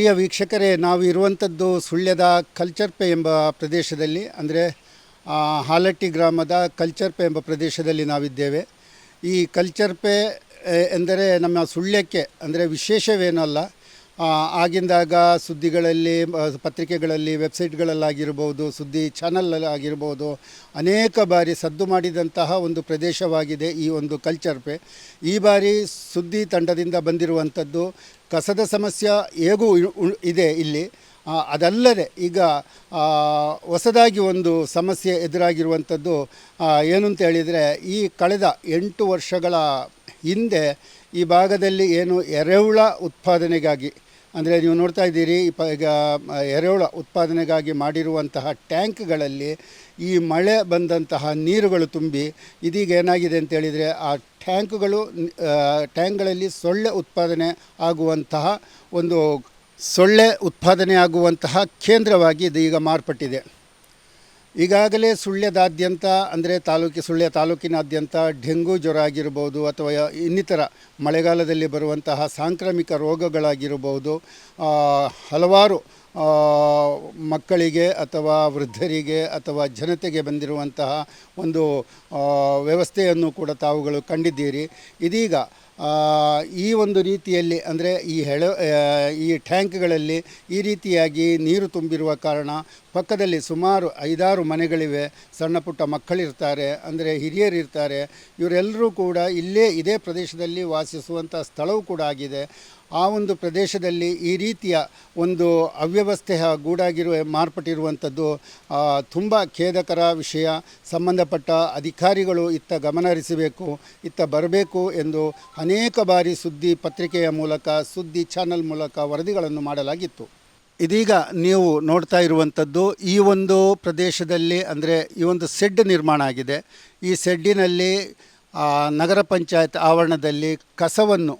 ಪ್ರಿಯ ವೀಕ್ಷಕರೇ, ನಾವು ಇರುವಂಥದ್ದು ಸುಳ್ಯದ ಕಲ್ಚರ್ಪೆ ಎಂಬ ಪ್ರದೇಶದಲ್ಲಿ, ಅಂದರೆ ಹಾಲಟ್ಟಿ ಗ್ರಾಮದ ಕಲ್ಚರ್ಪೆ ಎಂಬ ಪ್ರದೇಶದಲ್ಲಿ ನಾವಿದ್ದೇವೆ. ಈ ಕಲ್ಚರ್ಪೆ ಎಂದರೆ ನಮ್ಮ ಸುಳ್ಯಕ್ಕೆ, ಅಂದರೆ ವಿಶೇಷವೇನಲ್ಲ ಆಗಿಂದಾಗ ಸುದ್ದಿಗಳಲ್ಲಿ ಪತ್ರಿಕೆಗಳಲ್ಲಿ, ವೆಬ್ಸೈಟ್ಗಳಲ್ಲಾಗಿರ್ಬೋದು, ಸುದ್ದಿ ಚಾನಲ್ ಆಗಿರ್ಬೋದು ಅನೇಕ ಬಾರಿ ಸದ್ದು ಮಾಡಿದಂತಹ ಒಂದು ಪ್ರದೇಶವಾಗಿದೆ ಈ ಒಂದು ಕಲ್ಚರ್ ಪೇ. ಈ ಬಾರಿ ಸುದ್ದಿ ತಂಡದಿಂದ ಬಂದಿರುವಂಥದ್ದು ಕಸದ ಸಮಸ್ಯೆ ಹೇಗೂ ಇದೆ ಇಲ್ಲಿ. ಅದಲ್ಲದೆ ಈಗ ಹೊಸದಾಗಿ ಒಂದು ಸಮಸ್ಯೆ ಎದುರಾಗಿರುವಂಥದ್ದು ಏನು ಅಂತ ಹೇಳಿದರೆ ಈ ಕಳೆದ ಎಂಟು ವರ್ಷಗಳ ಹಿಂದೆ ಈ ಭಾಗದಲ್ಲಿ ಏನು ಎರೆಹುಳ ಉತ್ಪಾದನೆಗಾಗಿ ಅಂದರೆ ನೀವು ನೋಡ್ತಾ ಇದ್ದೀರಿ ಈಗ ಎರೆಹುಳ ಉತ್ಪಾದನೆಗಾಗಿ ಮಾಡಿರುವಂತಹ ಟ್ಯಾಂಕ್ಗಳಲ್ಲಿ ಈ ಮಳೆ ಬಂದಂತಹ ನೀರುಗಳು ತುಂಬಿ, ಇದೀಗ ಏನಾಗಿದೆ ಅಂತೇಳಿದರೆ ಆ ಟ್ಯಾಂಕ್ಗಳು ಟ್ಯಾಂಕ್ಗಳಲ್ಲಿ ಸೊಳ್ಳೆ ಉತ್ಪಾದನೆ ಆಗುವಂತಹ ಒಂದು ಸೊಳ್ಳೆ ಉತ್ಪಾದನೆ ಆಗುವಂತಹ ಕೇಂದ್ರವಾಗಿ ಇದು ಮಾರ್ಪಟ್ಟಿದೆ. ಈಗಾಗಲೇ ಸುಳ್ಯದಾದ್ಯಂತ, ಅಂದರೆ ತಾಲೂಕಿ, ಸುಳ್ಯ ತಾಲೂಕಿನಾದ್ಯಂತ ಡೆಂಗು ಜ್ವರ ಆಗಿರ್ಬೋದು ಅಥವಾ ಇನ್ನಿತರ ಮಳೆಗಾಲದಲ್ಲಿ ಬರುವಂತಹ ಸಾಂಕ್ರಾಮಿಕ ರೋಗಗಳಾಗಿರ್ಬೋದು ಹಲವಾರು ಮಕ್ಕಳಿಗೆ ಅಥವಾ ವೃದ್ಧರಿಗೆ ಅಥವಾ ಜನತೆಗೆ ಬಂದಿರುವಂತಹ ಒಂದು ವ್ಯವಸ್ಥೆಯನ್ನು ಕೂಡ ತಾವುಗಳು ಕಂಡಿದ್ದೀರಿ. ಇದೀಗ ಈ ಒಂದು ರೀತಿಯಲ್ಲಿ ಅಂದರೆ ಈ ಹೆಳ ಈ ಟ್ಯಾಂಕ್ಗಳಲ್ಲಿ ಈ ರೀತಿಯಾಗಿ ನೀರು ತುಂಬಿರುವ ಕಾರಣ ಪಕ್ಕದಲ್ಲಿ ಸುಮಾರು ಐದಾರು ಮನೆಗಳಿವೆ. ಸಣ್ಣ ಪುಟ್ಟ ಮಕ್ಕಳಿರ್ತಾರೆ, ಅಂದರೆ ಹಿರಿಯರಿರ್ತಾರೆ. ಇವರೆಲ್ಲರೂ ಕೂಡ ಇಲ್ಲೇ ಇದೇ ಪ್ರದೇಶದಲ್ಲಿ ವಾಸಿಸುವಂಥ ಸ್ಥಳವೂ ಕೂಡ ಆಗಿದೆ. ಆ ಒಂದು ಪ್ರದೇಶದಲ್ಲಿ ಈ ರೀತಿಯ ಒಂದು ಅವ್ಯವಸ್ಥೆ ಗೂಡಾಗಿರುವ ಮಾರ್ಪಟ್ಟಿರುವಂಥದ್ದು ತುಂಬ ಖೇದಕರ ವಿಷಯ. ಸಂಬಂಧಪಟ್ಟ ಅಧಿಕಾರಿಗಳು ಇತ್ತ ಗಮನಹರಿಸಬೇಕು ಇತ್ತ ಬರಬೇಕು ಎಂದು ಅನೇಕ ಬಾರಿ ಸುದ್ದಿ ಪತ್ರಿಕೆಯ ಮೂಲಕ, ಸುದ್ದಿ ಚಾನಲ್ ಮೂಲಕ ವರದಿಗಳನ್ನು ಮಾಡಲಾಗಿತ್ತು. ಇದೀಗ ನೀವು ನೋಡ್ತಾ ಇರುವಂಥದ್ದು ಈ ಒಂದು ಪ್ರದೇಶದಲ್ಲಿ ಅಂದರೆ ಈ ಒಂದು ಸೆಡ್ ನಿರ್ಮಾಣ ಆಗಿದೆ. ಈ ಸೆಡ್ಡಿನಲ್ಲಿ ನಗರ ಪಂಚಾಯತ್ ಆವರಣದಲ್ಲಿ ಕಸವನ್ನು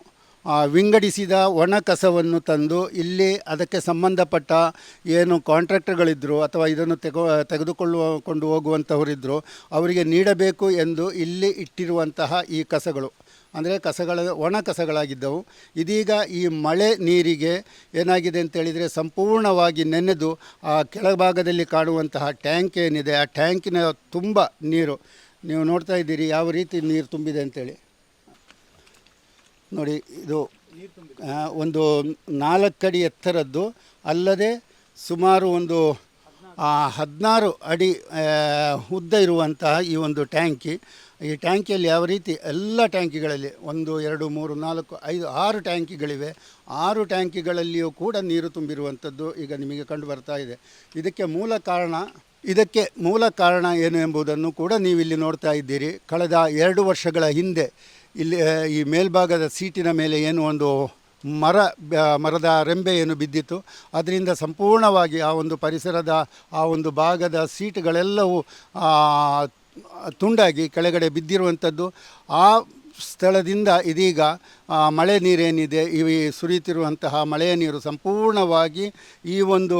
ವಿಂಗಡಿಸಿದ ಒಣ ಕಸವನ್ನು ತಂದು ಇಲ್ಲಿ ಅದಕ್ಕೆ ಸಂಬಂಧಪಟ್ಟ ಏನು ಕಾಂಟ್ರಾಕ್ಟರ್ಗಳಿದ್ದರು ಅಥವಾ ಇದನ್ನು ತೆಗೊ, ತೆಗೆದುಕೊಳ್ಳುವ, ಕೊಂಡು ಹೋಗುವಂಥವರಿದ್ದರು ಅವರಿಗೆ ನೀಡಬೇಕು ಎಂದು ಇಲ್ಲಿ ಇಟ್ಟಿರುವಂತಹ ಈ ಕಸಗಳು. ಅಂದರೆ ಕಸಗಳ, ಒಣ ಕಸಗಳಾಗಿದ್ದವು. ಇದೀಗ ಈ ಮಳೆ ನೀರಿಗೆ ಏನಾಗಿದೆ ಅಂತೇಳಿದರೆ ಸಂಪೂರ್ಣವಾಗಿ ನೆನೆದು ಆ ಕೆಳಭಾಗದಲ್ಲಿ ಕಾಣುವಂತಹ ಟ್ಯಾಂಕ್ ಏನಿದೆ, ಆ ಟ್ಯಾಂಕಿನ ತುಂಬ ನೀರು. ನೀವು ನೋಡ್ತಾ ಇದ್ದೀರಿ ಯಾವ ರೀತಿ ನೀರು ತುಂಬಿದೆ ಅಂತೇಳಿ. ನೋಡಿ, ಇದು ಒಂದು ನಾಲ್ಕಡಿ ಎತ್ತರದ್ದು, ಅಲ್ಲದೆ ಸುಮಾರು ಒಂದು ಹದಿನಾರು ಅಡಿ ಉದ್ದ ಇರುವಂತಹ ಈ ಒಂದು ಟ್ಯಾಂಕಿ. ಈ ಟ್ಯಾಂಕಿಯಲ್ಲಿ ಯಾವ ರೀತಿ ಎಲ್ಲ ಟ್ಯಾಂಕಿಗಳಲ್ಲಿ ಒಂದು, ಎರಡು, ಮೂರು, ನಾಲ್ಕು, ಐದು, ಆರು ಟ್ಯಾಂಕಿಗಳಿವೆ. ಆರು ಟ್ಯಾಂಕಿಗಳಲ್ಲಿಯೂ ಕೂಡ ನೀರು ತುಂಬಿರುವಂಥದ್ದು ಈಗ ನಿಮಗೆ ಕಂಡು ಬರ್ತಾ ಇದೆ. ಇದಕ್ಕೆ ಮೂಲ ಕಾರಣ, ಇದಕ್ಕೆ ಮೂಲ ಕಾರಣ ಏನು ಎಂಬುದನ್ನು ಕೂಡ ನೀವಿಲ್ಲಿ ನೋಡ್ತಾ ಇದ್ದೀರಿ. ಕಳೆದ ಎರಡು ವರ್ಷಗಳ ಹಿಂದೆ ಇಲ್ಲಿ ಈ ಮೇಲ್ಭಾಗದ ಸೀಟಿನ ಮೇಲೆ ಏನು ಒಂದು ಮರ ಮರದ ರೆಂಬೆ ಏನು ಬಿದ್ದಿತ್ತು, ಅದರಿಂದ ಸಂಪೂರ್ಣವಾಗಿ ಆ ಒಂದು ಪರಿಸರದ, ಆ ಒಂದು ಭಾಗದ ಸೀಟುಗಳೆಲ್ಲವೂ ತುಂಡಾಗಿ ಕೆಳಗಡೆ ಬಿದ್ದಿರುವಂಥದ್ದು. ಆ ಸ್ಥಳದಿಂದ ಇದೀಗ ಮಳೆ ನೀರೇನಿದೆ ಇವಿ ಸುರಿಯುತ್ತಿರುವಂತಹ ಮಳೆಯ ನೀರು ಸಂಪೂರ್ಣವಾಗಿ ಈ ಒಂದು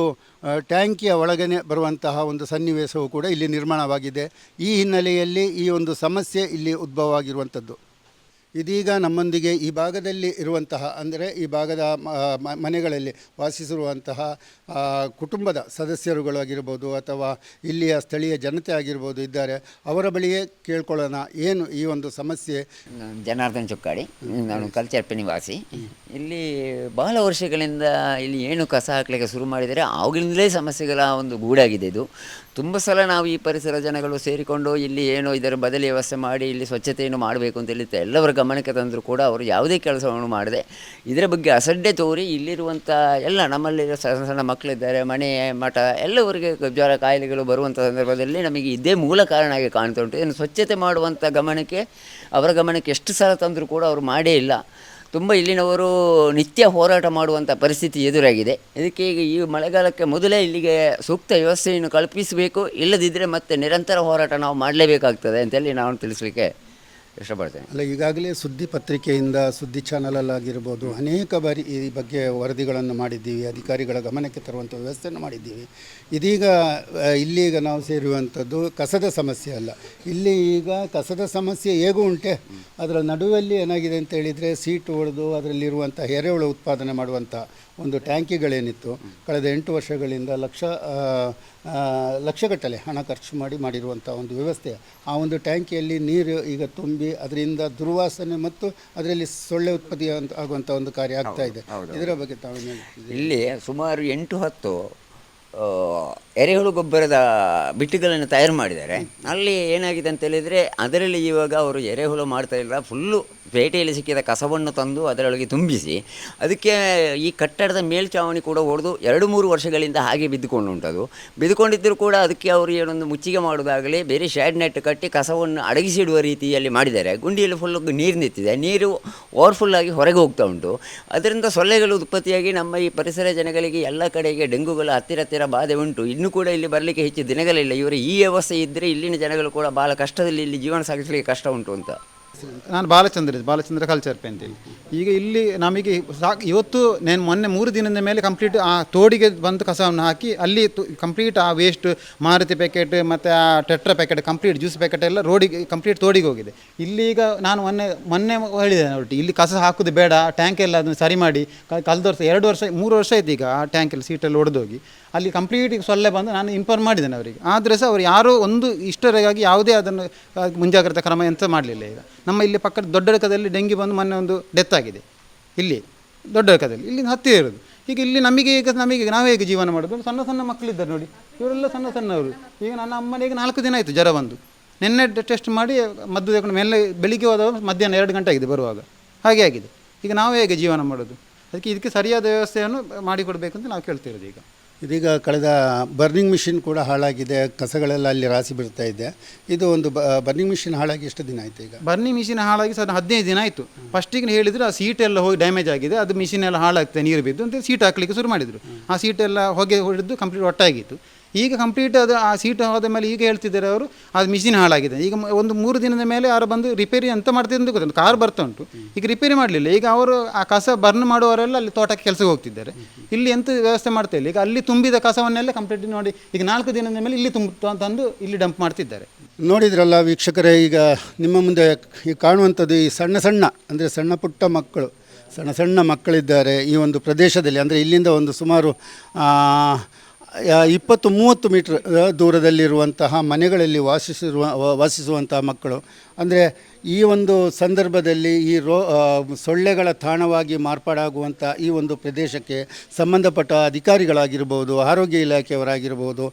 ಟ್ಯಾಂಕಿಯ ಒಳಗನೆ ಬರುವಂತಹ ಒಂದು ಸನ್ನಿವೇಶವು ಕೂಡ ಇಲ್ಲಿ ನಿರ್ಮಾಣವಾಗಿದೆ. ಈ ಹಿನ್ನೆಲೆಯಲ್ಲಿ ಈ ಒಂದು ಸಮಸ್ಯೆ ಇಲ್ಲಿ ಉದ್ಭವವಾಗಿರುವಂಥದ್ದು. ಇದೀಗ ನಮ್ಮೊಂದಿಗೆ ಈ ಭಾಗದಲ್ಲಿ ಇರುವಂತಹ, ಅಂದರೆ ಈ ಭಾಗದ ಮನೆಗಳಲ್ಲಿ ವಾಸಿಸಿರುವಂತಹ ಕುಟುಂಬದ ಸದಸ್ಯರುಗಳಾಗಿರ್ಬೋದು ಅಥವಾ ಇಲ್ಲಿಯ ಸ್ಥಳೀಯ ಜನತೆ ಆಗಿರ್ಬೋದು ಇದ್ದಾರೆ, ಅವರ ಬಳಿಯೇ ಕೇಳ್ಕೊಳ್ಳೋಣ, ಏನು ಈ ಒಂದು ಸಮಸ್ಯೆ? ಜನಾರ್ದನ್ ಚುಕ್ಕಾಡಿ, ನಾನು ಕಲ್ಚರ್ಪೆ ನಿವಾಸಿ. ಇಲ್ಲಿ ಬಹಳ ವರ್ಷಗಳಿಂದ ಇಲ್ಲಿ ಏನು ಕಸ ಹಾಕಲಿಕ್ಕೆ ಶುರು ಮಾಡಿದರೆ ಆವಾಗಿಂದಲೇ ಸಮಸ್ಯೆಗಳ ಒಂದು ಗೂಡಾಗಿದೆ ಇದು. ತುಂಬ ಸಲ ನಾವು ಈ ಪರಿಸರ ಜನಗಳು ಸೇರಿಕೊಂಡು ಇಲ್ಲಿ ಏನೋ ಇದರ ಬದಲಿ ವ್ಯವಸ್ಥೆ ಮಾಡಿ, ಇಲ್ಲಿ ಸ್ವಚ್ಛತೆಯನ್ನು ಮಾಡಬೇಕು ಅಂತ ಹೇಳಿ ಎಲ್ಲವರ ಗಮನಕ್ಕೆ ತಂದರೂ ಕೂಡ ಅವರು ಯಾವುದೇ ಕೆಲಸವನ್ನು ಮಾಡದೆ ಇದರ ಬಗ್ಗೆ ಅಸಡ್ಡೆ ತೋರಿ ಇಲ್ಲಿರುವಂಥ ಎಲ್ಲ ನಮ್ಮಲ್ಲಿ ಸಣ್ಣ ಸಣ್ಣ ಮಕ್ಕಳಿದ್ದಾರೆ, ಮನೆ, ಮಠ, ಎಲ್ಲವರಿಗೆ ಜ್ವರ ಕಾಯಿಲೆಗಳು ಬರುವಂಥ ಸಂದರ್ಭದಲ್ಲಿ ನಮಗೆ ಇದೇ ಮೂಲ ಕಾರಣ ಆಗಿ ಕಾಣ್ತಾ ಉಂಟು. ಏನು ಸ್ವಚ್ಛತೆ ಮಾಡುವಂಥ ಗಮನಕ್ಕೆ, ಅವರ ಗಮನಕ್ಕೆ ಎಷ್ಟು ಸಲ ತಂದರೂ ಕೂಡ ಅವರು ಮಾಡೇ ಇಲ್ಲ. ತುಂಬ ಇಲ್ಲಿನವರು ನಿತ್ಯ ಹೋರಾಟ ಮಾಡುವಂಥ ಪರಿಸ್ಥಿತಿ ಎದುರಾಗಿದೆ. ಇದಕ್ಕೆ ಈಗ ಈ ಮಳೆಗಾಲಕ್ಕೆ ಮೊದಲೇ ಇಲ್ಲಿಗೆ ಸೂಕ್ತ ವ್ಯವಸ್ಥೆಯನ್ನು ಕಲ್ಪಿಸಬೇಕು. ಇಲ್ಲದಿದ್ದರೆ ಮತ್ತೆ ನಿರಂತರ ಹೋರಾಟ ನಾವು ಮಾಡಲೇಬೇಕಾಗ್ತದೆ ಅಂತೇಳಿ ನಾನು ತಿಳಿಸ್ಲಿಕ್ಕೆ ಇಷ್ಟಪಡ್ತೇನೆ ಅಲ್ಲ ಈಗಾಗಲೇ ಸುದ್ದಿ ಪತ್ರಿಕೆಯಿಂದ ಸುದ್ದಿ ಚಾನಲಲ್ಲಾಗಿರ್ಬೋದು ಅನೇಕ ಬಾರಿ ಈ ಬಗ್ಗೆ ವರದಿಗಳನ್ನು ಮಾಡಿದ್ದೀವಿ ಅಧಿಕಾರಿಗಳ ಗಮನಕ್ಕೆ ತರುವಂಥ ವ್ಯವಸ್ಥೆಯನ್ನು ಮಾಡಿದ್ದೀವಿ. ಇದೀಗ ಆ, ಇಲ್ಲೀಗ ನಾವು ಸೇರುವಂಥದ್ದು ಕಸದ ಸಮಸ್ಯೆ ಅಲ್ಲ. ಇಲ್ಲಿ ಈಗ ಕಸದ ಸಮಸ್ಯೆ ಹೇಗೂ ಉಂಟೆ. ಅದರ ನಡುವಲ್ಲಿ ಏನಾಗಿದೆ ಅಂತ ಹೇಳಿದರೆ ಸೀಟು ಹೊಡೆದು ಅದರಲ್ಲಿರುವಂಥ ಎರೆಹುಳು ಉತ್ಪಾದನೆ ಮಾಡುವಂಥ ಒಂದು ಟ್ಯಾಂಕಿಗಳೇನಿತ್ತು. ಕಳೆದ ಎಂಟು ವರ್ಷಗಳಿಂದ ಲಕ್ಷ ಲಕ್ಷಗಟ್ಟಲೆ ಹಣ ಖರ್ಚು ಮಾಡಿ ಮಾಡಿರುವಂಥ ಒಂದು ವ್ಯವಸ್ಥೆ. ಆ ಒಂದು ಟ್ಯಾಂಕಿಯಲ್ಲಿ ನೀರು ಈಗ ತುಂಬಿ ಅದರಿಂದ ದುರ್ವಾಸನೆ ಮತ್ತು ಅದರಲ್ಲಿ ಸೊಳ್ಳೆ ಉತ್ಪತ್ತಿ ಅಂತ ಆಗುವಂಥ ಒಂದು ಕಾರ್ಯ ಆಗ್ತಾ ಇದೆ ಇದರ ಬಗ್ಗೆ ತಾವು? ಇಲ್ಲಿ ಸುಮಾರು ಎಂಟು ಹತ್ತು ಎರೆಹುಳು ಗೊಬ್ಬರದ ಬಿಟ್ಟುಗಳನ್ನು ತಯಾರು ಮಾಡಿದ್ದಾರೆ. ಅಲ್ಲಿ ಏನಾಗಿದೆ ಅಂತ ಹೇಳಿದರೆ, ಅದರಲ್ಲಿ ಇವಾಗ ಅವರು ಎರೆಹುಳು ಮಾಡ್ತಾ ಇಲ್ಲ. ಫುಲ್ಲು ಪೇಟೆಯಲ್ಲಿ ಸಿಕ್ಕಿದ ಕಸವನ್ನು ತಂದು ಅದರೊಳಗೆ ತುಂಬಿಸಿ, ಅದಕ್ಕೆ ಈ ಕಟ್ಟಡದ ಮೇಲ್ಚಾವಣಿ ಕೂಡ ಹೊಡೆದು ಎರಡು ಮೂರು ವರ್ಷಗಳಿಂದ ಹಾಗೆ ಬಿದ್ದುಕೊಂಡು ಉಂಟದು ಬಿದ್ದುಕೊಂಡಿದ್ದರೂ ಕೂಡ ಅದಕ್ಕೆ ಅವರು ಏನೊಂದು ಮುಚ್ಚಿಗೆ ಮಾಡೋದಾಗಲಿ, ಬೇರೆ ಶ್ಯಾಡ್ ನೆಟ್ ಕಟ್ಟಿ ಕಸವನ್ನು ಅಡಗಿಸಿಡುವ ರೀತಿಯಲ್ಲಿ ಮಾಡಿದ್ದಾರೆ. ಗುಂಡಿಯಲ್ಲಿ ಫುಲ್ ನೀರು ನಿಂತಿದೆ. ನೀರು ಓವರ್ಫುಲ್ಲಾಗಿ ಹೊರಗೆ ಹೋಗ್ತಾ ಉಂಟು. ಅದರಿಂದ ಸೊಳ್ಳೆಗಳು ಉತ್ಪತ್ತಿಯಾಗಿ ನಮ್ಮ ಈ ಪರಿಸರ ಜನಗಳಿಗೆ ಎಲ್ಲ ಕಡೆಗೆ ಡೆಂಗುಗಳ ಹತ್ತಿರ ಹತ್ತಿರ ಬಾಧೆ ಉಂಟು. ಇನ್ನೂ ಕೂಡ ಇಲ್ಲಿ ಬರಲಿಕ್ಕೆ ಹೆಚ್ಚು ದಿನಗಳಿಲ್ಲ. ಇವರ ಈ ವ್ಯವಸ್ಥೆ ಇದ್ದರೆ ಇಲ್ಲಿನ ಜನಗಳು ಕೂಡ ಭಾಳ ಕಷ್ಟದಲ್ಲಿ ಇಲ್ಲಿ ಜೀವನ ಸಾಗಿಸಲಿಕ್ಕೆ ಕಷ್ಟ ಉಂಟು ಅಂತ. ನಾನು ಬಾಲಚಂದ್ರ ಬಾಲಚಂದ್ರ ಕಲ್ಚರ್ ಪೆ ಈಗ ಇಲ್ಲಿ ನಮಗೆ ಸಾಕು, ಇವತ್ತು ನಾನು ಮೊನ್ನೆ ಮೂರು ದಿನದ ಮೇಲೆ ಕಂಪ್ಲೀಟ್ ಆ ತೋಡಿಗೆ ಬಂದು ಕಸವನ್ನು ಹಾಕಿ ಅಲ್ಲಿ ಕಂಪ್ಲೀಟ್ ಆ ವೇಸ್ಟ್ ಮಾರುತಿ ಪ್ಯಾಕೆಟ್ ಮತ್ತು ಆ tetra packet complete juice packet ಎಲ್ಲ ರೋಡಿಗೆ ಕಂಪ್ಲೀಟ್ ತೋಡಿಗೆ ಹೋಗಿದೆ. ಇಲ್ಲಿ ಈಗ ನಾನು ಮೊನ್ನೆ ಮೊನ್ನೆ ಹೇಳಿದೆ ಒಟ್ಟು ಇಲ್ಲಿ ಕಸ ಹಾಕೋದು ಬೇಡ ಟ್ಯಾಂಕ್ ಎಲ್ಲ ಅದನ್ನು ಸರಿ ಮಾಡಿ ಕಲ್ದ ವರ್ಷ ಎರಡು ವರ್ಷ, ಮೂರು ವರ್ಷ ಆಯ್ತು ಈಗ ಆ ಟ್ಯಾಂಕಲ್ಲಿ ಸೀಟಲ್ಲಿ ಒಡೆದೋಗಿ. ಅಲ್ಲಿ ಕಂಪ್ಲೀಟ್ ಸೊಳ್ಳೆ ಬಂದು ನಾನು ಇನ್ಫಾರ್ಮ್ ಮಾಡಿದ್ದೇನೆ ಅವರಿಗೆ. ಆದರೆ ಸಹ ಅವರು ಯಾರೋ ಒಂದು ಇಷ್ಟರಿಗಾಗಿ ಯಾವುದೇ ಅದನ್ನು ಮುಂಜಾಗ್ರತಾ ಕ್ರಮ ಎಂತ ಮಾಡಲಿಲ್ಲ ಈಗ. ನಮ್ಮ ಇಲ್ಲಿ ಪಕ್ಕದ ದೊಡ್ಡಡಕದಲ್ಲಿ ಡೆಂಗಿ ಬಂದು ಮೊನ್ನೆ ಒಂದು ಡೆತ್ ಆಗಿದೆ. ಇಲ್ಲಿ, ದೊಡ್ಡಡಕದಲ್ಲಿ. ಇಲ್ಲಿ ಹತ್ತಿರ ಇರೋದು. ಈಗ ಇಲ್ಲಿ ನಮಗೆ ಈಗ, ನಮಗೆ ನಾವೇ ಹೇಗೆ ಜೀವನ ಮಾಡೋದು? ಸಣ್ಣ ಸಣ್ಣ ಮಕ್ಕಳಿದ್ದಾರೆ ನೋಡಿ. ಇವರೆಲ್ಲ ಸಣ್ಣ ಸಣ್ಣವರು. ಈಗ ನನ್ನ ಅಮ್ಮನಿಗೆ ನಾಲ್ಕು ದಿನ ಆಯಿತು ಜ್ವರ ಬಂದು. ನಿನ್ನೆ ಟೆಸ್ಟ್ ಮಾಡಿ ಮದ್ದು ತಗೊಂಡು ಮೇಲೆ ಬೆಳಿಗ್ಗೆ ಹೋದವರು ಮಧ್ಯಾಹ್ನ ಎರಡು ಗಂಟೆ ಆಗಿದೆ ಬರುವಾಗ. ಹಾಗೆ ಆಗಿದೆ. ಈಗ ನಾವು ಹೇಗೆ ಜೀವನ ಮಾಡೋದು? ಅದಕ್ಕೆ ಇದಕ್ಕೆ ಸರಿಯಾದ ವ್ಯವಸ್ಥೆಯನ್ನು ಮಾಡಿಕೊಡಬೇಕು ಅಂತ ನಾವು ಕೇಳ್ತಿರೋದು ಈಗ. ಇದೀಗ ಕಳೆದ ಬರ್ನಿಂಗ್ ಮಿಷಿನ್ ಕೂಡ ಹಾಳಾಗಿದೆ, ಕಸಗಳೆಲ್ಲ ಅಲ್ಲಿ ರಾಸಿ ಬಿಡ್ತಾ ಇದೆ. ಇದು ಒಂದು ಬರ್ನಿಂಗ್ ಮಿಷಿನ್ ಹಾಳಾಗಿ ಎಷ್ಟು ದಿನ ಆಯಿತು ಈಗ? ಬರ್ನಿಂಗ್ ಮಿಷಿನ್ ಹಾಳಾಗಿ ಸರ್ ಹದಿನೈದು ದಿನ ಆಯಿತು. ಫಸ್ಟಿಗೆ ಹೇಳಿದ್ರು ಆ ಸೀಟ್ ಎಲ್ಲ ಹೋಗಿ ಡ್ಯಾಮೇಜ್ ಆಗಿದೆ, ಅದು ಮಿಷಿನ್ ಎಲ್ಲ ಹಾಳಾಗ್ತದೆ ನೀರು ಬಿದ್ದು ಅಂತ ಸೀಟ್ ಹಾಕ್ಲಿಕ್ಕೆ ಶುರು ಮಾಡಿದರು. ಆ ಸೀಟ್ ಎಲ್ಲ ಹೊಗೆ ಹೊಡೆದು ಕಂಪ್ಲೀಟ್ ಒಟ್ಟಾಗಿತ್ತು. ಈಗ ಕಂಪ್ಲೀಟ್ ಅದು ಆ ಸೀಟ್ ಹೋದ ಮೇಲೆ ಈಗ ಹೇಳ್ತಿದ್ದಾರೆ ಅವರು, ಅದು ಮಿಷಿನ್ ಹಾಳಾಗಿದೆ. ಈಗ ಒಂದು ಮೂರು ದಿನದ ಮೇಲೆ ಯಾರು ಬಂದು ರಿಪೇರಿ ಅಂತ ಮಾಡ್ತಿದ್ದು ಗೊತ್ತಿಲ್ಲ ಕಾರ್ ಬರ್ತಾ ಉಂಟು. ಈಗ ರಿಪೇರಿ ಮಾಡಲಿಲ್ಲ. ಈಗ ಅವರು ಆ ಕಸ ಬರ್ನ್ ಮಾಡುವವರೆಲ್ಲ ಅಲ್ಲಿ ತೋಟಕ್ಕೆ ಕೆಲಸಕ್ಕೆ ಹೋಗ್ತಿದ್ದಾರೆ. ಇಲ್ಲಿ ಎಂತ ವ್ಯವಸ್ಥೆ ಮಾಡ್ತಾ ಇಲ್ಲ. ಈಗ ಅಲ್ಲಿ ತುಂಬಿದ ಕಸವನ್ನೆಲ್ಲ ಕಂಪ್ಲೀಟ್ ನೋಡಿ, ಈಗ ನಾಲ್ಕು ದಿನದ ಮೇಲೆ ಇಲ್ಲಿ ತುಂಬ ತಂದು ಇಲ್ಲಿ ಡಂಪ್ ಮಾಡ್ತಿದ್ದಾರೆ. ನೋಡಿದ್ರಲ್ಲ ವೀಕ್ಷಕರೇ, ಈಗ ನಿಮ್ಮ ಮುಂದೆ ಈಗ ಕಾಣುವಂಥದ್ದು ಈ ಸಣ್ಣ ಸಣ್ಣ, ಅಂದರೆ ಸಣ್ಣ ಪುಟ್ಟ ಮಕ್ಕಳು, ಸಣ್ಣ ಸಣ್ಣ ಮಕ್ಕಳಿದ್ದಾರೆ ಈ ಒಂದು ಪ್ರದೇಶದಲ್ಲಿ. ಅಂದರೆ ಇಲ್ಲಿಂದ ಒಂದು ಸುಮಾರು ಇಪ್ಪತ್ತು ಮೂವತ್ತು ಮೀಟ್ರ್ ದೂರದಲ್ಲಿರುವಂತಹ ಮನೆಗಳಲ್ಲಿ ವಾಸಿಸಿರುವ ವಾಸಿಸುವಂತಹ ಮಕ್ಕಳು. ಅಂದರೆ ಈ ಒಂದು ಸಂದರ್ಭದಲ್ಲಿ ಈ ರೋ ಸೊಳ್ಳೆಗಳ ತಾಣವಾಗಿ ಮಾರ್ಪಾಡಾಗುವಂಥ ಈ ಒಂದು ಪ್ರದೇಶಕ್ಕೆ ಸಂಬಂಧಪಟ್ಟ ಅಧಿಕಾರಿಗಳಾಗಿರ್ಬೋದು, ಆರೋಗ್ಯ ಇಲಾಖೆಯವರಾಗಿರ್ಬೋದು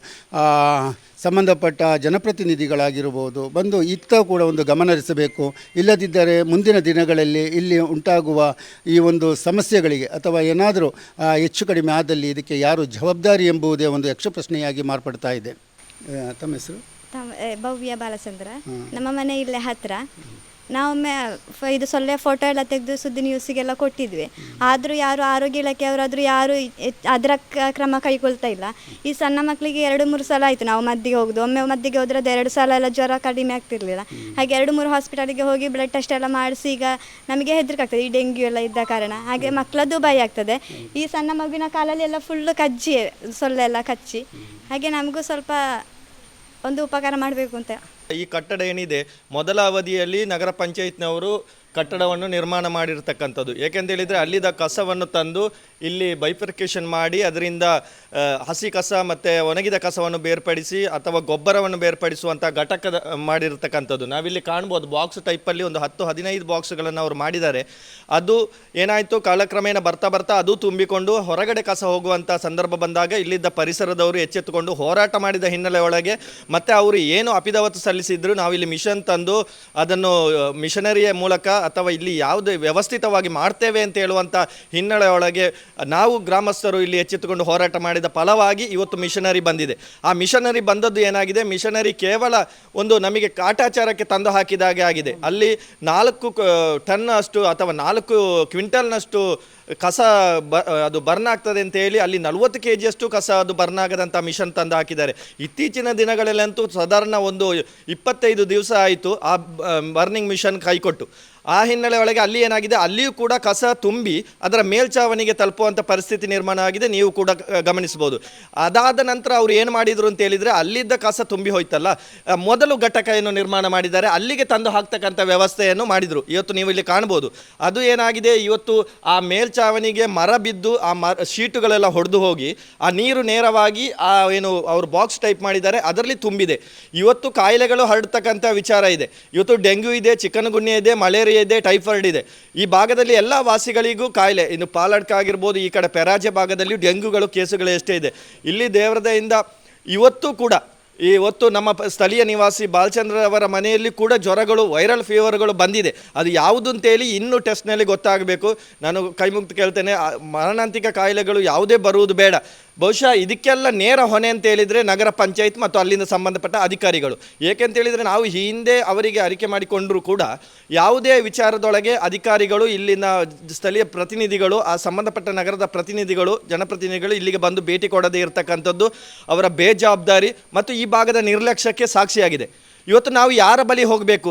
ಸಂಬಂಧಪಟ್ಟ ಜನಪ್ರತಿನಿಧಿಗಳಾಗಿರ್ಬೋದು ಬಂದು ಇತ್ತ ಕೂಡ ಒಂದು ಗಮನ ಹರಿಸಬೇಕು. ಇಲ್ಲದಿದ್ದರೆ ಮುಂದಿನ ದಿನಗಳಲ್ಲಿ ಇಲ್ಲಿ ಉಂಟಾಗುವ ಈ ಒಂದು ಸಮಸ್ಯೆಗಳಿಗೆ ಅಥವಾ ಏನಾದರೂ ಹೆಚ್ಚು ಕಡಿಮೆ ಆದಲ್ಲಿ ಇದಕ್ಕೆ ಯಾರು ಜವಾಬ್ದಾರಿ ಎಂಬುದೇ ಒಂದು ಯಕ್ಷಪ್ರಶ್ನೆಯಾಗಿ ಮಾರ್ಪಡ್ತಾ ಇದೆ. ತಮ್ಮ ಹೆಸರು? ಭವ್ಯ ಬಾಲಚಂದ್ರ. ನಮ್ಮ ಮನೆ ಇಲ್ಲೇ ಹತ್ರ. ನಾವೊಮ್ಮೆ ಇದು ಸೊಳ್ಳೆ ಫೋಟೋ ಎಲ್ಲ ತೆಗೆದು ಸುದ್ದಿ ನ್ಯೂಸಿಗೆಲ್ಲ ಕೊಟ್ಟಿದ್ವಿ. ಆದರೂ ಯಾರು ಆರೋಗ್ಯ ಇಲಾಖೆಯವರಾದರೂ ಯಾರು ಅದರ ಕ್ರಮ ಕೈಗೊಳ್ತಾ ಇಲ್ಲ. ಈ ಸಣ್ಣ ಮಕ್ಕಳಿಗೆ ಎರಡು ಮೂರು ಸಲ ಆಯಿತು ನಾವು ಮದ್ದಿಗೆ ಹೋಗೋದು. ಒಮ್ಮೆ ಮದ್ದಿಗೆ ಹೋದ್ರೆ ಅದು ಎರಡು ಸಲ ಎಲ್ಲ ಜ್ವರ ಕಡಿಮೆ ಆಗ್ತಿರ್ಲಿಲ್ಲ. ಹಾಗೆ ಎರಡು ಮೂರು ಹಾಸ್ಪಿಟಲಿಗೆ ಹೋಗಿ ಬ್ಲಡ್ ಟೆಸ್ಟ್ ಎಲ್ಲ ಮಾಡಿಸಿ ಈಗ ನಮಗೆ ಹೆದರಿಕೆ ಆಗ್ತದೆ ಈ ಡೆಂಗ್ಯೂ ಎಲ್ಲ ಇದ್ದ ಕಾರಣ. ಹಾಗೆ ಮಕ್ಕಳದ್ದು ಭಯ ಆಗ್ತದೆ. ಈ ಸಣ್ಣ ಮಗುವಿನ ಕಾಲಲ್ಲಿ ಎಲ್ಲ ಫುಲ್ಲು ಕಜ್ಜಿ ಸೊಳ್ಳೆ ಎಲ್ಲ ಕಚ್ಚಿ. ಹಾಗೆ ನಮಗೂ ಸ್ವಲ್ಪ ಒಂದು ಉಪಕಾರ ಮಾಡಬೇಕು ಅಂತ. ಈ ಕಟ್ಟಡ ಏನಿದೆ, ಮೊದಲ ಅವಧಿಯಲ್ಲಿ ನಗರ ಪಂಚಾಯತ್ನವರು ಕಟ್ಟಡವನ್ನು ನಿರ್ಮಾಣ ಮಾಡಿರ್ತಕ್ಕಂಥದ್ದು. ಏಕೆಂತ ಹೇಳಿದರೆ ಅಲ್ಲಿದ್ದ ಕಸವನ್ನು ತಂದು ಇಲ್ಲಿ ಬೈಫರ್ಕೇಷನ್ ಮಾಡಿ ಅದರಿಂದ ಹಸಿ ಕಸ ಮತ್ತು ಒಣಗಿದ ಕಸವನ್ನು ಬೇರ್ಪಡಿಸಿ ಅಥವಾ ಗೊಬ್ಬರವನ್ನು ಬೇರ್ಪಡಿಸುವಂಥ ಘಟಕದ, ಮಾಡಿರ್ತಕ್ಕಂಥದ್ದು. ನಾವಿಲ್ಲಿ ಕಾಣ್ಬೋದು ಬಾಕ್ಸ್ ಟೈಪಲ್ಲಿ ಒಂದು ಹತ್ತು, ಹದಿನೈದು ಬಾಕ್ಸ್ಗಳನ್ನು ಅವರು ಮಾಡಿದ್ದಾರೆ. ಅದು ಏನಾಯಿತು, ಕಾಲಕ್ರಮೇಣ ಬರ್ತಾ ಬರ್ತಾ ಅದು ತುಂಬಿಕೊಂಡು ಹೊರಗಡೆ ಕಸ ಹೋಗುವಂಥ ಸಂದರ್ಭ ಬಂದಾಗ ಇಲ್ಲಿದ್ದ ಪರಿಸರದವರು ಎಚ್ಚೆತ್ತುಕೊಂಡು ಹೋರಾಟ ಮಾಡಿದ ಹಿನ್ನೆಲೆ ಒಳಗೆ ಮತ್ತೆ ಅವರು ಏನು ಅಪಿದವತ್ತು ಸಲ್ಲಿಸಿದ್ರು, ನಾವಿಲ್ಲಿ ಮಿಷನ್ ತಂದು ಅದನ್ನು ಮಿಷನರಿಯ ಮೂಲಕ ಅಥವಾ ಇಲ್ಲಿ ಯಾವುದೇ ವ್ಯವಸ್ಥಿತವಾಗಿ ಮಾಡ್ತೇವೆ ಅಂತ ಹೇಳುವಂಥ ಹಿನ್ನೆಲೆಯೊಳಗೆ ನಾವು ಗ್ರಾಮಸ್ಥರು ಇಲ್ಲಿ ಎಚ್ಚೆತ್ತುಕೊಂಡು ಹೋರಾಟ ಮಾಡಿದ ಫಲವಾಗಿ ಇವತ್ತು ಮಿಷನರಿ ಬಂದಿದೆ. ಆ ಮಿಷನರಿ ಬಂದದ್ದು ಏನಾಗಿದೆ? ಮಿಷನರಿ ಕೇವಲ ಒಂದು ನಮಗೆ ಕಾಟಾಚಾರಕ್ಕೆ ತಂದು ಹಾಕಿದಾಗೆ ಆಗಿದೆ. ಅಲ್ಲಿ ನಾಲ್ಕು ಟನ್ ಅಷ್ಟು ಅಥವಾ ನಾಲ್ಕು ಕ್ವಿಂಟಲ್ನಷ್ಟು ಕಸ ಬ ಅದು ಬರ್ನ್ ಆಗ್ತದೆ ಅಂತ ಹೇಳಿ ಅಲ್ಲಿ ನಲವತ್ತು ಕೆ ಜಿಯಷ್ಟು ಕಸ ಅದು ಬರ್ನ್ ಆಗದಂಥ ಮಿಷನ್ ತಂದು ಹಾಕಿದ್ದಾರೆ. ಇತ್ತೀಚಿನ ದಿನಗಳಲ್ಲಂತೂ ಸಾಧಾರಣ ಒಂದು ಇಪ್ಪತ್ತೈದು ದಿವಸ ಆಯಿತು ಆ ಬರ್ನಿಂಗ್ ಮಿಷನ್ ಕೈಕೊಟ್ಟು. ಆ ಹಿನ್ನೆಲೆ ಒಳಗೆ ಅಲ್ಲಿ ಏನಾಗಿದೆ? ಅಲ್ಲಿಯೂ ಕೂಡ ಕಸ ತುಂಬಿ ಅದರ ಮೇಲ್ಛಾವಣಿಗೆ ತಲುಪುವಂಥ ಪರಿಸ್ಥಿತಿ ನಿರ್ಮಾಣ ಆಗಿದೆ. ನೀವು ಕೂಡ ಗಮನಿಸ್ಬೋದು ಅದಾದ ನಂತರ ಅವರು ಏನು ಮಾಡಿದರು ಅಂತ ಹೇಳಿದರೆ ಅಲ್ಲಿದ್ದ ಕಸ ತುಂಬಿ ಹೋಯ್ತಲ್ಲ. ಮೊದಲು ಘಟಕ ಏನು ನಿರ್ಮಾಣ ಮಾಡಿದ್ದಾರೆ. ಅಲ್ಲಿಗೆ ತಂದು ಹಾಕ್ತಕ್ಕಂಥ ವ್ಯವಸ್ಥೆಯನ್ನು ಮಾಡಿದರು. ಇವತ್ತು ನೀವು ಇಲ್ಲಿ ಕಾಣ್ಬೋದು ಅದು ಏನಾಗಿದೆ? ಇವತ್ತು ಆ ಮೇಲ್ಛಾವಣಿಗೆ ಮರ ಬಿದ್ದು ಆ ಮ ಶೀಟುಗಳೆಲ್ಲ ಹೊಡೆದು ಹೋಗಿ ಆ ನೀರು ನೇರವಾಗಿ ಆ ಏನು ಅವರು ಬಾಕ್ಸ್ ಟೈಪ್ ಮಾಡಿದ್ದಾರೆ. ಅದರಲ್ಲಿ ತುಂಬಿದೆ. ಇವತ್ತು ಕಾಯಿಲೆಗಳು ಹರಡ್ತಕ್ಕಂಥ ವಿಚಾರ ಇದೆ. ಇವತ್ತು ಡೆಂಗ್ಯೂ ಇದೆ ಚಿಕನ್ ಗುನ್ಯ ಇದೆ, ಮಲೇರಿಯಾ ಇದೆ ಟೈಫಾಯ್ಡ್ ಇದೆ. ಈ ಭಾಗದಲ್ಲಿ ಎಲ್ಲ ವಾಸಿಗಳಿಗೂ ಕಾಯಿಲೆ. ಇನ್ನು ಪಾಲಡ್ಕ ಆಗಿರ್ಬೋದು, ಈ ಕಡೆ ಪೆರಾಜೆ ಭಾಗದಲ್ಲಿ ಡೆಂಗ್ಯೂಗಳು ಕೇಸುಗಳು ಎಷ್ಟೇ ಇದೆ. ಇಲ್ಲಿ ದೇವ್ರದೆಯಿಂದ ಇವತ್ತು ಕೂಡ ಇವತ್ತು ನಮ್ಮ ಸ್ಥಳೀಯ ನಿವಾಸಿ ಬಾಲಚಂದ್ರ ಅವರ ಮನೆಯಲ್ಲಿ ಕೂಡ ಜ್ವರಗಳು, ವೈರಲ್ ಫೀವರ್ಗಳು ಬಂದಿದೆ. ಅದು ಯಾವುದು ಅಂತೇಳಿ ಇನ್ನೂ ಟೆಸ್ಟ್ನಲ್ಲಿ ಗೊತ್ತಾಗಬೇಕು. ನಾನು ಕೈ ಮುಗ್ದು ಕೇಳ್ತೇನೆ ಮಾರಣಾಂತಿಕ ಕಾಯಿಲೆಗಳು ಯಾವುದೇ ಬರುವುದು ಬೇಡ. ಬಹುಶಃ ಇದಕ್ಕೆಲ್ಲ ನೇರ ಹೊಣೆ ಅಂತ ಹೇಳಿದರೆ ನಗರ ಪಂಚಾಯತ್ ಮತ್ತು ಅಲ್ಲಿಂದ ಸಂಬಂಧಪಟ್ಟ ಅಧಿಕಾರಿಗಳು. ಏಕೆಂತ ಹೇಳಿದರೆ ನಾವು ಹಿಂದೆ ಅವರಿಗೆ ಅರಿಕೆ ಮಾಡಿಕೊಂಡರೂ ಕೂಡ ಯಾವುದೇ ವಿಚಾರದೊಳಗೆ ಅಧಿಕಾರಿಗಳು, ಇಲ್ಲಿನ ಸ್ಥಳೀಯ ಪ್ರತಿನಿಧಿಗಳು, ಆ ಸಂಬಂಧಪಟ್ಟ ನಗರದ ಪ್ರತಿನಿಧಿಗಳು, ಜನಪ್ರತಿನಿಧಿಗಳು ಇಲ್ಲಿಗೆ ಬಂದು ಭೇಟಿ ಕೊಡದೇ ಇರತಕ್ಕಂಥದ್ದು ಅವರ ಬೇಜವಾಬ್ದಾರಿ ಮತ್ತು ಈ ಭಾಗದ ನಿರ್ಲಕ್ಷ್ಯಕ್ಕೆ ಸಾಕ್ಷಿಯಾಗಿದೆ. ಇವತ್ತು ನಾವು ಯಾರ ಬಳಿ ಹೋಗಬೇಕು?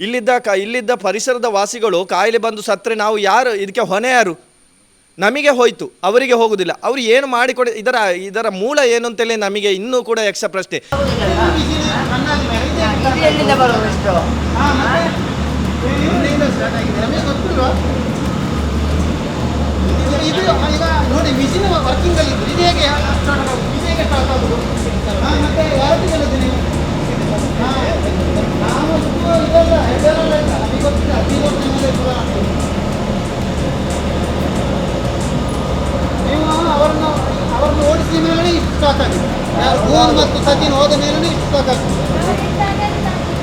ಇಲ್ಲಿದ್ದ ಕ, ಇಲ್ಲಿದ್ದ ಪರಿಸರದ ವಾಸಿಗಳು ಕಾಯಿಲೆ ಬಂದು ಸತ್ತರೆ ನಾವು ಯಾರು? ಇದಕ್ಕೆ ಹೊಣೆ ಯಾರು ನಮಗೆ ಹೋಯಿತು ಅವರಿಗೆ ಹೋಗುದಿಲ್ಲ. ಅವರು ಏನು ಮಾಡಿಕೊಡಿ ಇದರ ಇದರ ಮೂಲ ಏನು ಅಂತೇಳಿ ನಮಗೆ ಇನ್ನೂ ಕೂಡ ಯಕ್ಷ ಪ್ರಶ್ನೆ. ಇದು ಸ್ಟಾಕ್ ಆಗಿದೆ ಯಾರು ಗೋನ್ ಮತ್ತು ಸಚಿನ್ ಹೋದ ಮೇಲೆ ಇಷ್ಟು ಸ್ಟಾಕ್ ಆಗಿದೆ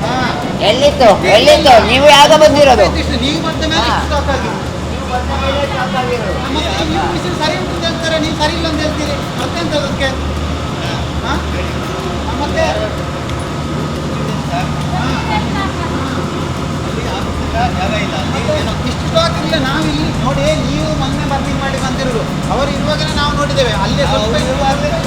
ಹಾಂ. ಎಲ್ಲಿತ್ತು? ಎಲ್ಲಿತ್ತು? ನೀವು ಯಾವಾಗ ಬಂದಿರೋದು? ಇಷ್ಟು ನೀವು ಬಂದ ಮೇಲೆ ಸ್ಟಾಕ್ ಆಗಿದೆ ನೀವು ಮಿಷನ್ ಸರಿ ಉಂಟು ಅಂತ ಹೇಳ್ತಾರೆ ನೀವು ಸರಿ ಇಲ್ಲ ಅಂತ ಹೇಳ್ತೀರಿ. ಮತ್ತೆಂತ ಅದಕ್ಕೆ? ಮತ್ತೆ? ಇಷ್ಟು ಸ್ಟಾಕ್ ಇಲ್ಲ ನಾವು ಇಲ್ಲಿ ನೋಡಿ ನೀವು ಮೊನ್ನೆ ಬರ್ನಿಂಗ್ ಮಾಡಿ ಬಂದಿರೋದು. ಅವರು ಇರುವಾಗಲೇ ನಾವು ನೋಡಿದ್ದೇವೆ. ಅಲ್ಲೇ ಸ್ವಲ್ಪ ನಾನು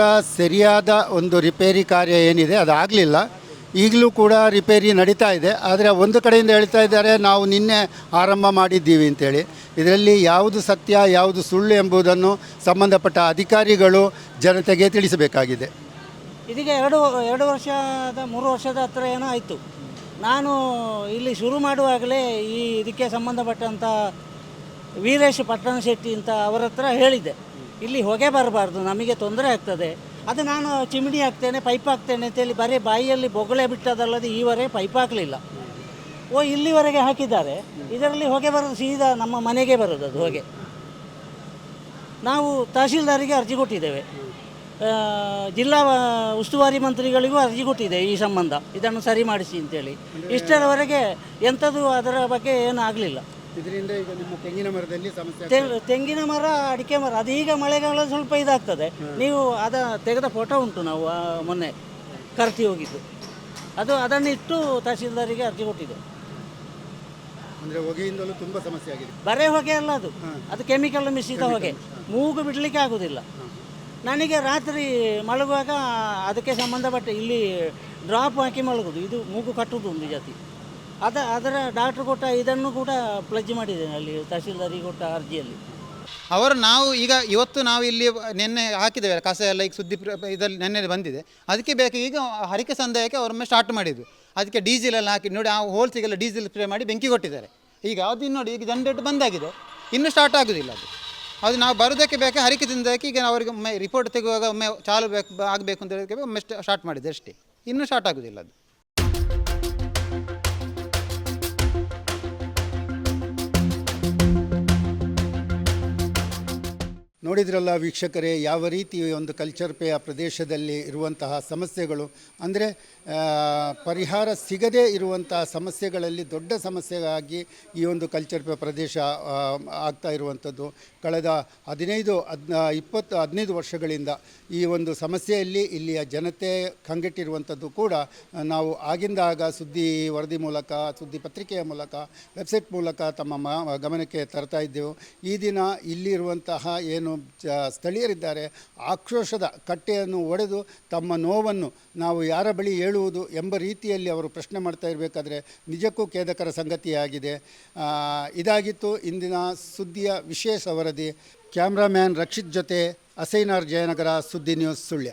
ಕೂಡ ಸರಿಯಾದ ಒಂದು ರಿಪೇರಿ ಕಾರ್ಯ ಏನಿದೆ, ಅದಾಗಲಿಲ್ಲ. ಈಗಲೂ ಕೂಡ ರಿಪೇರಿ ನಡೀತಾ ಇದೆ. ಆದರೆ ಒಂದು ಕಡೆಯಿಂದ ಹೇಳ್ತಾ ಇದ್ದಾರೆ, ನಾವು ನಿನ್ನೆ ಆರಂಭ ಮಾಡಿದ್ದೀವಿ ಅಂತೇಳಿ. ಇದರಲ್ಲಿ ಯಾವುದು ಸತ್ಯ, ಯಾವುದು ಸುಳ್ಳು ಎಂಬುದನ್ನು ಸಂಬಂಧಪಟ್ಟ ಅಧಿಕಾರಿಗಳು ಜನತೆಗೆ ತಿಳಿಸಬೇಕಾಗಿದೆ. ಇದೀಗ ಎರಡು ಎರಡು ವರ್ಷದ, ಮೂರು ವರ್ಷದ ಹತ್ರ ಏನೋ ಆಯಿತು. ನಾನು ಇಲ್ಲಿ ಶುರು ಮಾಡುವಾಗಲೇ ಈ ಇದಕ್ಕೆ ಸಂಬಂಧಪಟ್ಟಂಥ ವೀರೇಶ್ ಪಟ್ಟಣ ಶೆಟ್ಟಿ ಅಂತ ಅವರ ಹತ್ರ ಹೇಳಿದ್ದೆ. ಇಲ್ಲಿ ಹೊಗೆ ಬರಬಾರ್ದು ನಮಗೆ ತೊಂದರೆ ಆಗ್ತದೆ. ಅದು ನಾನು ಚಿಮಿಣಿ ಹಾಕ್ತೇನೆ ಪೈಪ್ ಹಾಕ್ತೇನೆ ಅಂತೇಳಿ ಬರೀ ಬಾಯಿಯಲ್ಲಿ ಬೊಗಳೆ ಬಿಟ್ಟದಲ್ಲದೆ ಈವರೆ ಪೈಪ್ ಹಾಕಲಿಲ್ಲ. ಓ ಇಲ್ಲಿವರೆಗೆ ಹಾಕಿದ್ದಾರೆ. ಇದರಲ್ಲಿ ಹೊಗೆ ಬರೋದು ಸೀದಾ ನಮ್ಮ ಮನೆಗೆ ಬರೋದು ಅದು ಹೊಗೆ. ನಾವು ತಹಸೀಲ್ದಾರಿಗೆ ಅರ್ಜಿ ಕೊಟ್ಟಿದ್ದೇವೆ. ಜಿಲ್ಲಾ ಉಸ್ತುವಾರಿ ಮಂತ್ರಿಗಳಿಗೂ ಅರ್ಜಿ ಕೊಟ್ಟಿದೆ ಈ ಸಂಬಂಧ. ಇದನ್ನು ಸರಿ ಮಾಡಿಸಿ ಅಂತೇಳಿ. ಇಷ್ಟರವರೆಗೆ ಎಂಥದ್ದು ಅದರ ಬಗ್ಗೆ ಏನೂ ಆಗಲಿಲ್ಲ. ಇದರಿಂದ ಈಗ ನಿಮ್ಮ ತೆಂಗಿನ ಮರದಲ್ಲಿ ಸಮಸ್ಯೆ ತೆಂಗಿನ ಮರ ಅಡಿಕೆ ಮರ ಅದು ಈಗ ಮಳೆಗಾಲ ಸ್ವಲ್ಪ ಇದಾಗ್ತದೆ. ನೀವು ಅದ ತೆಗೆದ ಫೋಟೋ ಉಂಟು ನಾವು ಆ, ಮೊನ್ನೆ ಕರ್ತಿ ಹೋಗಿದ್ದು. ಅದು ಅದನ್ನು ಇಟ್ಟು ತಹಶೀಲ್ದಾರಿಗೆ ಅರ್ಜಿ ಕೊಟ್ಟಿದೆ. ಅಂದರೆ ಹೊಗೆಯಿಂದಲೂ ತುಂಬಾ ಸಮಸ್ಯೆ ಆಗಿದೆ. ಬರೇ ಹೊಗೆ ಅಲ್ಲ ಅದು. ಅದು ಕೆಮಿಕಲ್ ಮಿಶ್ರಿತ ಹೊಗೆ. ಮೂಗು ಬಿಡಲಿಕ್ಕೆ ಆಗೋದಿಲ್ಲ. ನನಗೆ ರಾತ್ರಿ ಮಲಗುವಾಗ ಅದಕ್ಕೆ ಸಂಬಂಧಪಟ್ಟ ಇಲ್ಲಿ ಡ್ರಾಪ್ ಹಾಕಿ ಮಲಗುದು. ಇದು ಮೂಗು ಕಟ್ಟುವುದು ಒಂದು ಜಾತಿ. ಅದ ಅದರ ಡಾಕ್ಟರ್ ಕೊಟ್ಟ ಇದನ್ನು ಕೂಡ ಪ್ಲಜ್ ಮಾಡಿದ್ದೇನೆ ಅಲ್ಲಿ ತಹಸೀಲ್ದಾರಿಗೆ ಕೊಟ್ಟ ಅರ್ಜಿಯಲ್ಲಿ. ಅವರು ನಾವು ಈಗ ಇವತ್ತು ನಾವು ಇಲ್ಲಿ ನಿನ್ನೆ ಹಾಕಿದ್ದೇವೆ, ಕಸ ಎಲ್ಲ ಈಗ ಸುದ್ದಿ ಪ್ರ- ನೆನ್ನೆ ಬಂದಿದೆ. ಅದಕ್ಕೆ ಬೇಕು, ಈಗ ಹರಿಕೆ ಸಂದಾಯಕ್ಕೆ ಅವರೊಮ್ಮೆ ಸ್ಟಾರ್ಟ್ ಮಾಡಿದ್ದು ಅದಕ್ಕೆ ಡೀಸೆಲ್ ಎಲ್ಲ ಹಾಕಿ, ನೋಡಿ ಆ ಹೋಲ್ಸಿಗೆಲ್ಲ ಡೀಸೆಲ್ ಸ್ಪ್ರೇ ಮಾಡಿ ಬೆಂಕಿ ಕೊಟ್ಟಿದ್ದಾರೆ. ಈಗ ಅದು ಇನ್ನು ನೋಡಿ, ಈಗ ಜನರೇಟ್ ಬಂದಾಗಿದೆ. ಇನ್ನೂ ಸ್ಟಾರ್ಟ್ ಆಗೋದಿಲ್ಲ ಅದು. ಅದು ನಾವು ಬರೋದಕ್ಕೆ ಬೇಕು, ಹರಿಕೆ ತಿಂದಕ್ಕೆ ಈಗ ಅವರಿಗೆ ಒಮ್ಮೆ ರಿಪೋರ್ಟ್ ತೆಗುವಾಗ ಒಮ್ಮೆ ಚಾಲು ಬೇಕು, ಆಗಬೇಕು ಅಂತ ಹೇಳೋದಕ್ಕೆ ಒಮ್ಮೆ ಸ್ಟಾರ್ಟ್ ಮಾಡಿದೆ ಅಷ್ಟೇ. ಇನ್ನೂ ಸ್ಟಾರ್ಟ್ ಆಗೋದಿಲ್ಲ ಅದು. ನೋಡಿದ್ರಲ್ಲ ವೀಕ್ಷಕರೇ, ಯಾವ ರೀತಿ ಒಂದು ಕಲ್ಚರ್ ಪೇ ಆ ಪ್ರದೇಶದಲ್ಲಿ ಇರುವಂತಹ ಸಮಸ್ಯೆಗಳು? ಅಂದರೆ ಪರಿಹಾರ ಸಿಗದೇ ಇರುವಂತಹ ಸಮಸ್ಯೆಗಳಲ್ಲಿ ದೊಡ್ಡ ಸಮಸ್ಯೆಗಾಗಿ ಈ ಒಂದು ಕಲ್ಚರ್ ಪೇ ಪ್ರದೇಶ ಆಗ್ತಾ ಇರುವಂಥದ್ದು. ಕಳೆದ ಹದಿನೈದು, ಹದ್ನ, ಇಪ್ಪತ್ತು, ಹದಿನೈದು ವರ್ಷಗಳಿಂದ ಈ ಒಂದು ಸಮಸ್ಯೆಯಲ್ಲಿ ಇಲ್ಲಿಯ ಜನತೆ ಕಂಗೆಟ್ಟಿರುವಂಥದ್ದು ಕೂಡ, ನಾವು ಆಗಿಂದಾಗ ಸುದ್ದಿ ವರದಿ ಮೂಲಕ, ಸುದ್ದಿ ಪತ್ರಿಕೆಯ ಮೂಲಕ ವೆಬ್ಸೈಟ್ ಮೂಲಕ ತಮ್ಮ ಗಮನಕ್ಕೆ ತರ್ತಾ ಇದ್ದೆವು. ಈ ದಿನ ಇಲ್ಲಿರುವಂತಹ ಏನು ಜ ಸ್ಥಳೀಯರಿದ್ದಾರೆ. ಆಕ್ರೋಶದ ಕಟ್ಟೆಯನ್ನು ಒಡೆದು ತಮ್ಮ ನೋವನ್ನು ನಾವು ಯಾರ ಬಳಿ ಹೇಳುವುದು ಎಂಬ ರೀತಿಯಲ್ಲಿ ಅವರು ಪ್ರಶ್ನೆ ಮಾಡ್ತಾ ಇರಬೇಕಾದ್ರೆ ನಿಜಕ್ಕೂ ಖೇದಕರ ಸಂಗತಿಯಾಗಿದೆ. ಇದಾಗಿತ್ತು ಇಂದಿನ ಸುದ್ದಿಯ ವಿಶೇಷ ವರದಿ. ಕ್ಯಾಮ್ರಾಮ್ಯಾನ್ ರಕ್ಷಿತ್ ಜೊತೆ ಅಸೈನಾರ್ ಜಯನಗರ ಸುದ್ದಿ news Sullia.